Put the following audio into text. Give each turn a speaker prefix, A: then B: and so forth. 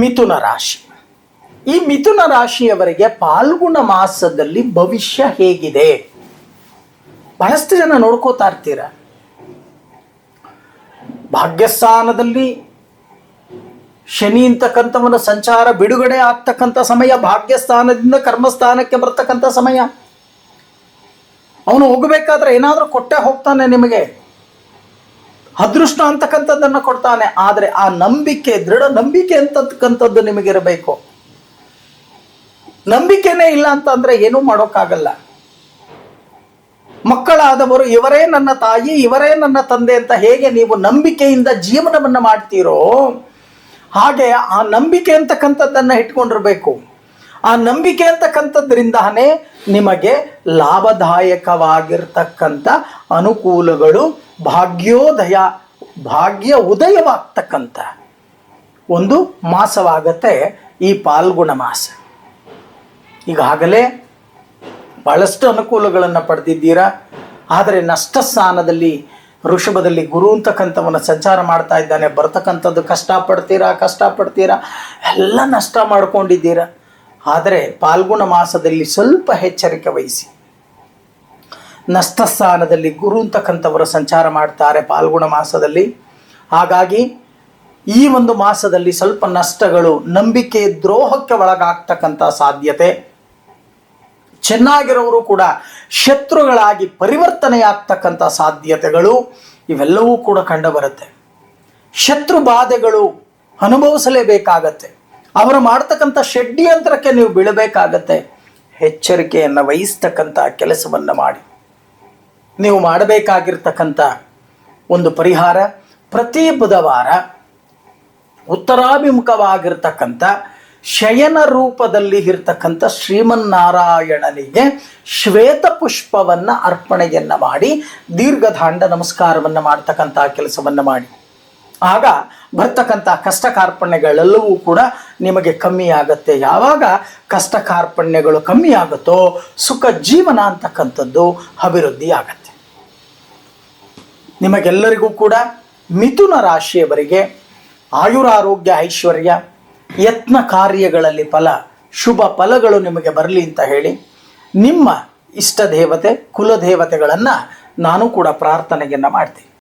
A: ಮಿಥುನ ರಾಶಿ. ಈ ಮಿಥುನ ರಾಶಿಯವರಿಗೆ ಪಾಲ್ಗುಣ ಮಾಸದಲ್ಲಿ ಭವಿಷ್ಯ ಹೇಗಿದೆ? ಬಹಳಷ್ಟು ಜನ ನೋಡ್ಕೋತಾ ಇರ್ತೀರ. ಭಾಗ್ಯಸ್ಥಾನದಲ್ಲಿ ಶನಿ ಅಂತಕ್ಕಂಥವನ ಸಂಚಾರ ಬಿಡುಗಡೆ ಆಗ್ತಕ್ಕಂಥ ಸಮಯ, ಭಾಗ್ಯಸ್ಥಾನದಿಂದ ಕರ್ಮಸ್ಥಾನಕ್ಕೆ ಬರ್ತಕ್ಕಂಥ ಸಮಯ. ಅವನು ಹೋಗಬೇಕಾದ್ರೆ ಏನಾದರೂ ಕೊಟ್ಟೆ ಹೋಗ್ತಾನೆ ನಿಮಗೆ. ಅದೃಷ್ಟ ಅಂತಕ್ಕಂಥದ್ದನ್ನು ಕೊಡ್ತಾನೆ. ಆದರೆ ಆ ನಂಬಿಕೆ, ದೃಢ ನಂಬಿಕೆ ಅಂತಕ್ಕಂಥದ್ದು ನಿಮಗಿರಬೇಕು. ನಂಬಿಕೆನೇ ಇಲ್ಲ ಅಂತಂದ್ರೆ ಏನೂ ಮಾಡೋಕ್ಕಾಗಲ್ಲ. ಮಕ್ಕಳಾದವರು, ಇವರೇ ನನ್ನ ತಾಯಿ, ಇವರೇ ನನ್ನ ತಂದೆ ಅಂತ ಹೇಗೆ ನೀವು ನಂಬಿಕೆಯಿಂದ ಜೀವನವನ್ನು ಮಾಡ್ತೀರೋ, ಹಾಗೆ ಆ ನಂಬಿಕೆ ಅಂತಕ್ಕಂಥದ್ದನ್ನು ಇಟ್ಕೊಂಡಿರ್ಬೇಕು. ಆ ನಂಬಿಕೆ ಅಂತಕ್ಕಂಥದ್ರಿಂದಾನೇ ನಿಮಗೆ ಲಾಭದಾಯಕವಾಗಿರ್ತಕ್ಕಂಥ ಅನುಕೂಲಗಳು ಭಾಗ್ಯೋದಯ, ಭಾಗ್ಯ ಉದಯವಾಗ್ತಕ್ಕಂಥ ಒಂದು ಮಾಸವಾಗತ್ತೆ ಈ ಪಾಲ್ಗುಣ ಮಾಸ. ಈಗಾಗಲೇ ಬಹಳಷ್ಟು ಅನುಕೂಲಗಳನ್ನು ಪಡೆದಿದ್ದೀರಾ. ಆದರೆ ನಷ್ಟ ಸ್ಥಾನದಲ್ಲಿ ಋಷಭದಲ್ಲಿ ಗುರು ಅಂತಕ್ಕಂಥವನ್ನ ಸಂಚಾರ ಮಾಡ್ತಾ ಇದ್ದಾನೆ, ಬರ್ತಕ್ಕಂಥದ್ದು ಕಷ್ಟಪಡ್ತೀರಾ ಕಷ್ಟಪಡ್ತೀರಾ ಎಲ್ಲ ನಷ್ಟ ಮಾಡ್ಕೊಂಡಿದ್ದೀರಾ. ಆದರೆ ಪಾಲ್ಗುಣ ಮಾಸದಲ್ಲಿ ಸ್ವಲ್ಪ ಎಚ್ಚರಿಕೆ ವಹಿಸಿ. ನಷ್ಟಸ್ಥಾನದಲ್ಲಿ ಗುರು ಅಂತಕ್ಕಂಥವರು ಸಂಚಾರ ಮಾಡ್ತಾರೆ ಪಾಲ್ಗುಣ ಮಾಸದಲ್ಲಿ. ಹಾಗಾಗಿ ಈ ಒಂದು ಮಾಸದಲ್ಲಿ ಸ್ವಲ್ಪ ನಷ್ಟಗಳು, ನಂಬಿಕೆ, ದ್ರೋಹಕ್ಕೆ ಒಳಗಾಗ್ತಕ್ಕಂಥ ಸಾಧ್ಯತೆ. ಚೆನ್ನಾಗಿರೋರು ಕೂಡ ಶತ್ರುಗಳಾಗಿ ಪರಿವರ್ತನೆಯಾಗ್ತಕ್ಕಂಥ ಸಾಧ್ಯತೆಗಳು ಇವೆಲ್ಲವೂ ಕೂಡ ಕಂಡುಬರುತ್ತೆ ಶತ್ರು ಬಾಧೆಗಳು ಅನುಭವಿಸಲೇಬೇಕಾಗತ್ತೆ. ಅವರು ಮಾಡ್ತಕ್ಕಂಥ ಷಡ್ಯಂತ್ರಕ್ಕೆ ನೀವು ಬೀಳಬೇಕಾಗತ್ತೆ. ಎಚ್ಚರಿಕೆಯನ್ನು ವಹಿಸ್ತಕ್ಕಂಥ ಕೆಲಸವನ್ನು ಮಾಡಿ. ನೀವು ಮಾಡಬೇಕಾಗಿರ್ತಕ್ಕಂಥ ಒಂದು ಪರಿಹಾರ ಪ್ರತಿ ಬುಧವಾರ ಉತ್ತರಾಭಿಮುಖವಾಗಿರ್ತಕ್ಕಂಥ ಶಯನ ರೂಪದಲ್ಲಿ ಇರ್ತಕ್ಕಂಥ ಶ್ರೀಮನ್ನಾರಾಯಣನಿಗೆ ಶ್ವೇತ ಪುಷ್ಪವನ್ನು ಅರ್ಪಣೆಯನ್ನು ಮಾಡಿ, ದೀರ್ಘದಾಂಡ ನಮಸ್ಕಾರವನ್ನು ಮಾಡ್ತಕ್ಕಂಥ ಕೆಲಸವನ್ನು ಮಾಡಿ. ಆಗ ಬರ್ತಕ್ಕಂಥ ಕಷ್ಟ ಕಾರ್ಪಣ್ಯಗಳೆಲ್ಲವೂ ಕೂಡ ನಿಮಗೆ ಕಮ್ಮಿ ಆಗುತ್ತೆ. ಯಾವಾಗ ಕಷ್ಟ ಕಾರ್ಪಣ್ಯಗಳು ಕಮ್ಮಿ ಆಗುತ್ತೋ, ಸುಖ ಜೀವನ ಅಂತಕ್ಕಂಥದ್ದು ಅಭಿವೃದ್ಧಿ ಆಗತ್ತೆ. ನಿಮಗೆಲ್ಲರಿಗೂ ಕೂಡ ಮಿಥುನ ರಾಶಿಯವರಿಗೆ ಆಯುರಾರೋಗ್ಯ ಐಶ್ವರ್ಯ, ಯತ್ನ ಕಾರ್ಯಗಳಲ್ಲಿ ಫಲ, ಶುಭ ಫಲಗಳು ನಿಮಗೆ ಬರಲಿ ಅಂತ ಹೇಳಿ ನಿಮ್ಮ ಇಷ್ಟ ದೇವತೆ ಕುಲದೇವತೆಗಳನ್ನು ನಾನು ಕೂಡ ಪ್ರಾರ್ಥನೆಯನ್ನು ಮಾಡ್ತೀನಿ.